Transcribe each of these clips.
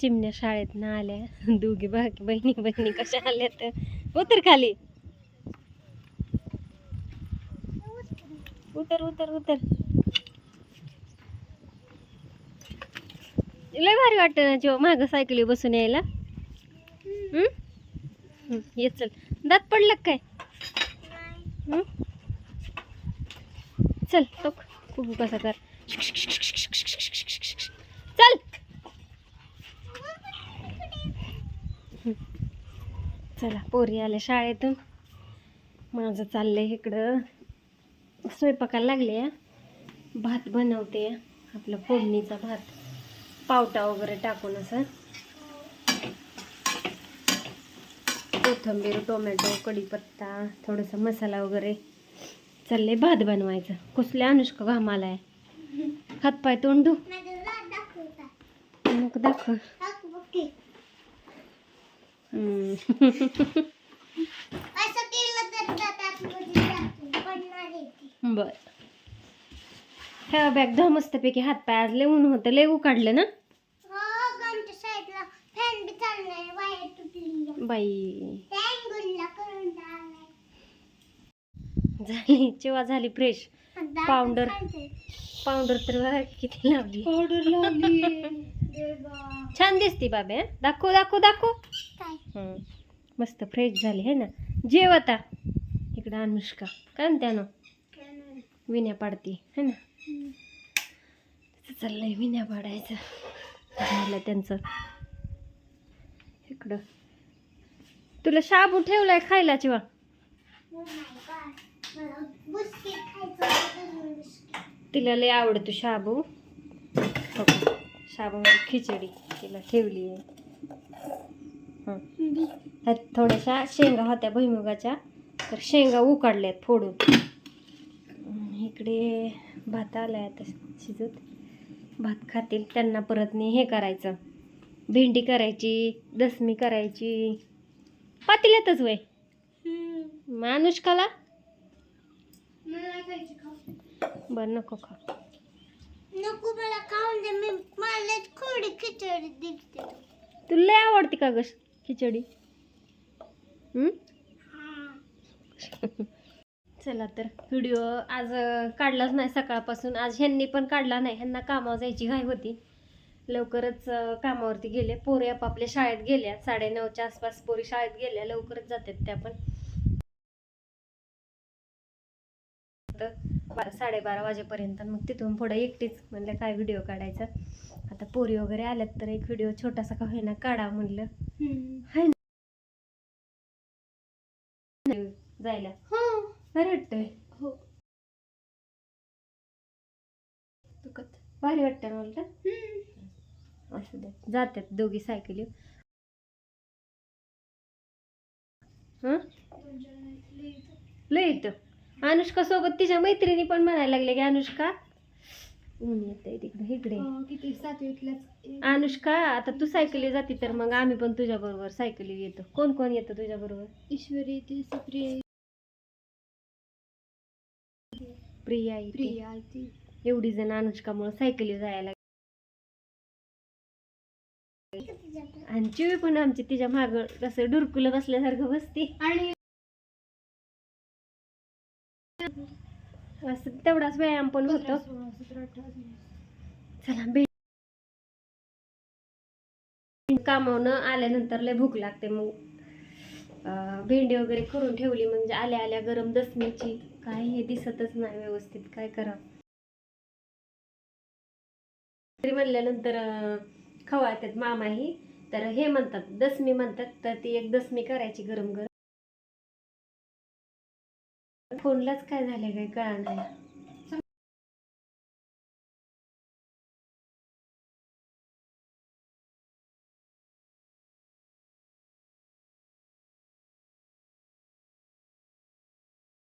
चिमण्या शाळेत ना आल्या दोघी बाकी बहिणी बहिणी कशा आल्या तर उतर खाली उतर उतर उतर लय भारी वाटतं ना जेव्हा मागं सायकली बसून यायला ये चल दात पडलं काय चल तो कुबू कसा कर चल हम्म. चला पोरी आल्या शाळेतून. माझं चाललंय इकडं. स्वयंपाकाला लागले भात बनवते आपला फोडणीचा भात. पावटा वगैरे टाकून असं. कोथिंबीर टोमॅटो कढीपत्ता थोडासा मसाला वगैरे. चाललंय भात बनवायचं. कुसल्या अनुष्का घाम आलाय हातपाय तोंडू मग दाखव. बर. ह्या बॅग धा मस्तपैकी हात पाय आज ऊन होतं लय काढलं ना? बाई. झाली चिवा झाली फ्रेश पावडर पावडर तर किती लावली. पावडर लावली. छान दिसते बाबे हं? दाखव दाखव दाखव. हं. मस्त फ्रेश झाली है ना? जेव आता. इकडं अनुष्का काय म्हणते ना विण्या पाडती है ना? चाललंय विण्या पाडायचं. झालं त्यांचं. इकडं. तुला शाबू ठेवलाय खायला चिवा तिला लय आवडतो शाबू. हो? शाबूमध्ये खिचडी. तिला ठेवली आहे. थोड्याशा शेंगा होत्या भुईमुगाच्या तर शेंगा उकाडल्यात फोडून. इकडे भात आलाय आता शिजत. भात खातील त्यांना परत नाही हे करायचं. भेंडी करायची दसमी करायची. पातील्यातच वय. मग अनुष्काला बरं नको खा नको मला खाऊन दे. मी मला थोडी खिचडी दिसते तुला लय आवडते का ग खिचडी? हं? चला तर व्हिडिओ आज अं, काढलाच नाही सकाळपासून. आज ह्यांनी पण काढला नाही. ह्यांना कामावर जायची घाई होती. लवकरच अं, कामावरती गेले. पोरी आपापल्या शाळेत गेल्या. साडेनऊच्या आसपास पोरी शाळेत गेल्या. लवकरच जातात त्या पण. तर बारा साडेबारा वाजेपर्यंत मग तिथून पुढं एकटीच म्हणलं काय व्हिडिओ काढायचा? आता पोरी वगैरे आल्यात तर एक व्हिडिओ छोटासा का होईना काढा म्हणलं. हाय ना. जायला. बरं वाटतंय. हो. दुखत. भारी वाटतं ना असू दे. जातात दोघी सायकली. हं? लय येतं अनुष्का सोबत तिच्या मैत्रिणी पण म्हणायला लागले की अनुष्का. ऊन येतंय तिकडे इकडे. किती सातवीतल्याच अनुष्का आता तू सायकली जाती तर मग आम्ही पण तुझ्या बरोबर सायकली येतो. कोण कोण येतं तुझ्या बरोबर? ईश्वरी ती सुप्रिया प्रिया येते. प्रिया ती एवढी जण अनुष्कामुळे सायकली जायला आणि चिवी पण आमची तिच्या माग कसं डुरकुलं बसल्यासारखं बसते. आणि असं तेवढाच व्यायाम पण होतो. चला भेट कामावनं आल्यानंतर लय भूक लागते मग. भेंडी वगैरे करून ठेवली म्हणजे आल्या आल्या गरम दसमीची. काय हे दिसतच नाही व्यवस्थित काय करावं? तरी म्हणल्यानंतर अं, खवाळतात मामाही. तर हे म्हणतात दसमी म्हणतात तर ती एक दसमी करायची गरम गरम फोनलाच काय झाले काय कळा नाही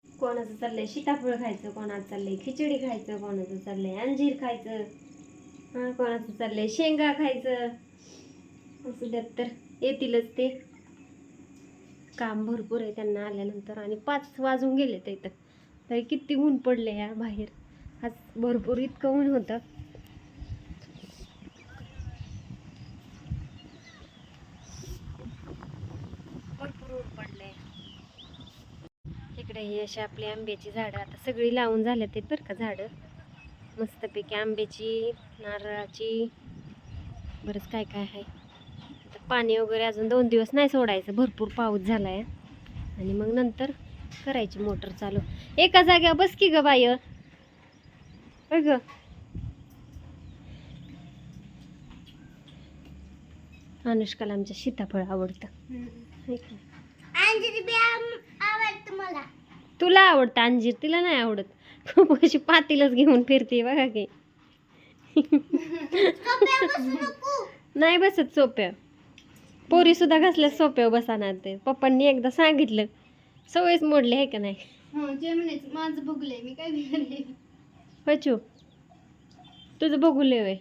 कोणाचं चाललंय? सीताफळ खायचं कोणाचं चाललंय? खिचडी खायचं कोणाचं चाललंय? अंजीर खायचं कोणाचं चाललंय? शेंगा खायचं. असू द्यात तर येतीलच ते. काम भरपूर आहे त्यांना आल्यानंतर आणि पाच वाजून गेले ते इथं. तरी किती ऊन पडले या बाहेर. आज भरपूर इतकं ऊन होतं. भरपूर ऊन ही अशी आपली आंब्याची झाडं आता सगळी लावून झाल्या ते बरं का झाडं. मस्तपैकी आंब्याची नारळाची. बरंच काय काय आहे. पाणी वगैरे अजून दोन दिवस नाही सोडायचं. भरपूर पाऊस झाला आहे आणि मग नंतर करायची मोटर चालू. एका जाग्यावर बस की ग बाय ग? अनुष्काला आमच्या सीताफळ आवडतं. मला. तुला आवडतं अंजीर? तिला नाही आवडत. खूप अशी पातीलच घेऊन फिरते बघा की. नाही बसत सोप्या. पोरी सुद्धा घासल्या सोप्या बसाना ते. पप्पांनी एकदा सांगितलं. सवयच मोडली आहे का नाही? हो जे म्हणायचं माझं बघलंय मी काय बिघडले? बचू तुझं बघू वय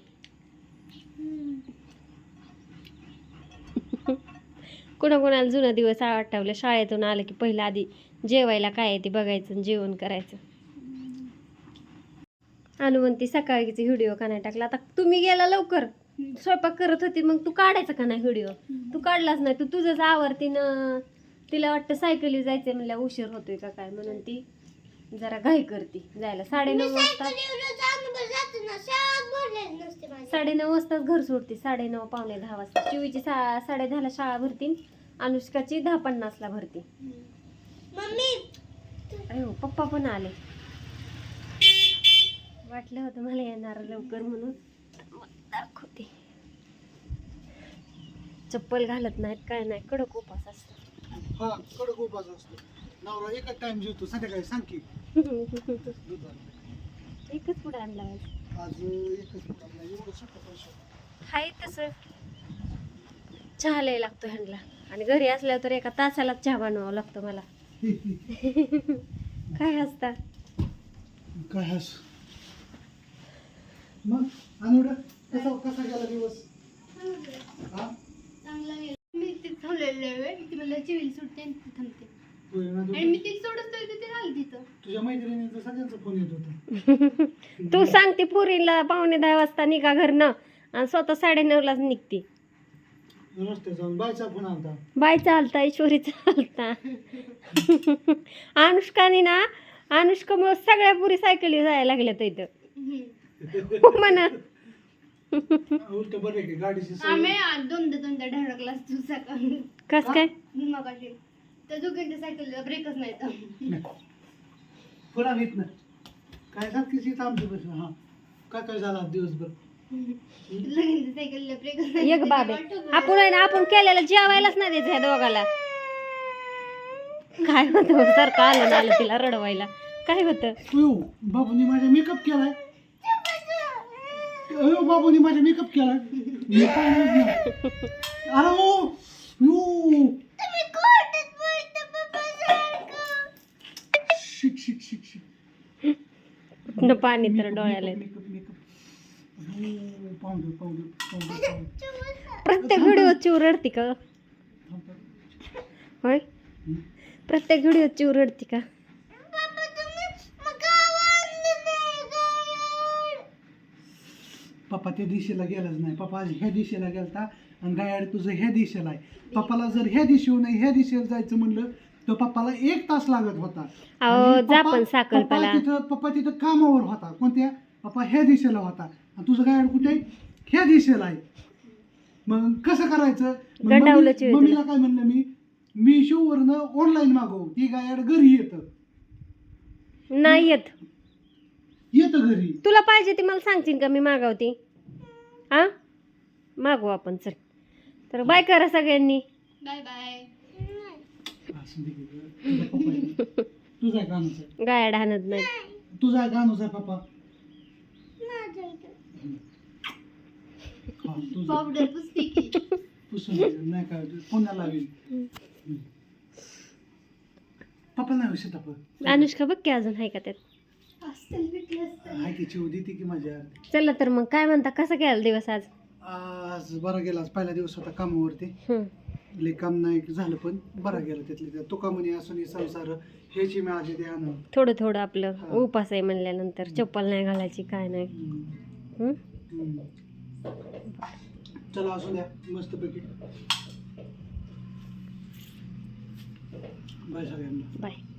कुणाकुणाला जुना दिवस आठवले शाळेतून आलं की पहिलं आधी जेवायला काय आहे ते बघायचं आणि जेवण करायचं. अनुवंती सकाळीचे व्हिडिओ का नाही टाकला. आता तुम्ही गेला लवकर. स्वयंपाक करत होती मग तू काढायचा का नाही व्हिडिओ? तू काढलाच नाही तू तुझंच आवडतीनं तिला वाटतं सायकली जायचंय म्हणल्या उशीर होतोय का काय म्हणून ती जरा घाई करते. जायला साडेनऊ वाजता साडेनऊ वाजताच घर सोडते. साडेनऊ पावणे दहा वाजता. चिवीची सा साडे दहाला शाळा भरती अनुष्काची दहा पन्नासला भरती. अयो पप्पा पण आले. वाटलं होतं मला येणार लवकर म्हणून. दाखवते. चप्पल घालत नाहीत काय नाही कडक उपास असतो. हा कडक उपास असतो. नवरा एकच टाइम जेवतो संध्याकाळी सांग की. एकच पुढे आणला आज. एकच पोट आपला एवढं सुट्ट पैसे हाय तसं. चहा लय लागतो ह्यांना. आणि घरी असल्यावर तर एका तासाला चहा बनवावा लागतो मला. काय असता काय हस? मग कसा कसा गेला दिवस? हा? चांगला गेला. मी ते थांबलेलं आहे वेळ ती मला चिवील सुटते आणि ती थांबते. तू ये ना आणि तू- मी ती सोडत होते ते झालं तिथं? तुझ्या मैत्रिणींचा सगळ्यांचा फोन येत होता. तू सांगते पुरीला पावणे दहा वाजता निघा घरनं आणि स्वतः साडेनऊलाच निघते. रस्त्यात जाऊन बायचा फोन आलता. बाय चालता ईश्वरी चालता अनुष्काने ना अनुष्कामुळे सगळ्या पुरी सायकली जायला लागल्यात इथं. हो म्हणा. उलट बरं आहे की गाडीची आम्ही सवय आज दोनदा दोनदा ढळकला तू सकाळी. कस काय? मगाशी. त्या दोघांच्या सायकलला ब्रेकच नाही तर. पुरा घेत ना काय सांग किती थांबतो बस हा. काय काय झालं आज दिवसभर? दोघांच्या सायकलला ब्रेकच नाही एक बाबे. आपण आहे ना आपण केलेलं जेवायलाच नाही द्यायचं ह्या दोघाला. काय होतं? सारखं आलं ना आलं तिला रडवायला. काय होतं? अयो बाबूनी माझा मेकअप केलाय. अयो बाबूनी माझा मेकअप केलाय मी पाहिलंच नाही. अरे ओ यो. शिक शिक शिक शिक कुठनं पाणी तर डोळ्याला येतं. Makeup makeup powder powder powder powder प्रत्येक व्हिडिओ चिव रडती का? होय? प्रत्येक व्हिडिओ चिव रडती का? पप्पा त्या दिशेला गेलाच नाही. पप्पा आज ह्या दिशेला गेलता आणि गायाड तुझं ह्या दिशेला आहे. पप्पाला जर ह्या दिशेहून ह्या दिशेला जायचं म्हणलं तर पप्पाला एक तास लागत होता. अहो आणि जा पप्पा- पण साकलपाला पप्पा तिथं पप्पा तिथं कामावर होता. कोणत्या? पप्पा ह्या दिशेला होता. आणि तुझं गायड कुठे आहे? ह्या दिशेला आहे. मग कसं करायचं? मग मम्मी-. मम्मीला काय म्हणलं मी? मी शिववरनं ऑनलाईन मागव. ती गायड घरी येतं. नाही येत. येतं घरी. तुला पाहिजे ती मला सांगशील का? मी मागवते. हा? मागवू आपण चल. तर बाय करा सगळ्यांनी. Bye bye. तुझा गाणूचा गाया ढाणत नाही. तुझा गाणूचा पप्पा. हा, तुझा. पावडर पुसते की. पुसून दे. नाही काय पुन्हा लावेल पप्पा नाही सीताफळ अनुष्का बघ की अजून आहे का त्यात. आहे की माझ्या. चला तर मग काय म्हणता कसं गेला दिवस आज? आज बरा गेला आज पहिला दिवस होता कामावरती. लय काम नाही झालं पण बरा गेला त्यात तुका म्हणे असून हे संसार ह्याची मी आजी ते आणून. थोडं थोडं आपलं. उपास आहे म्हणल्यानंतर चप्पल नाही घालायची काय नाही? चला असू द्या मस्तपैकी. बाय सगळ्यांना. बाय.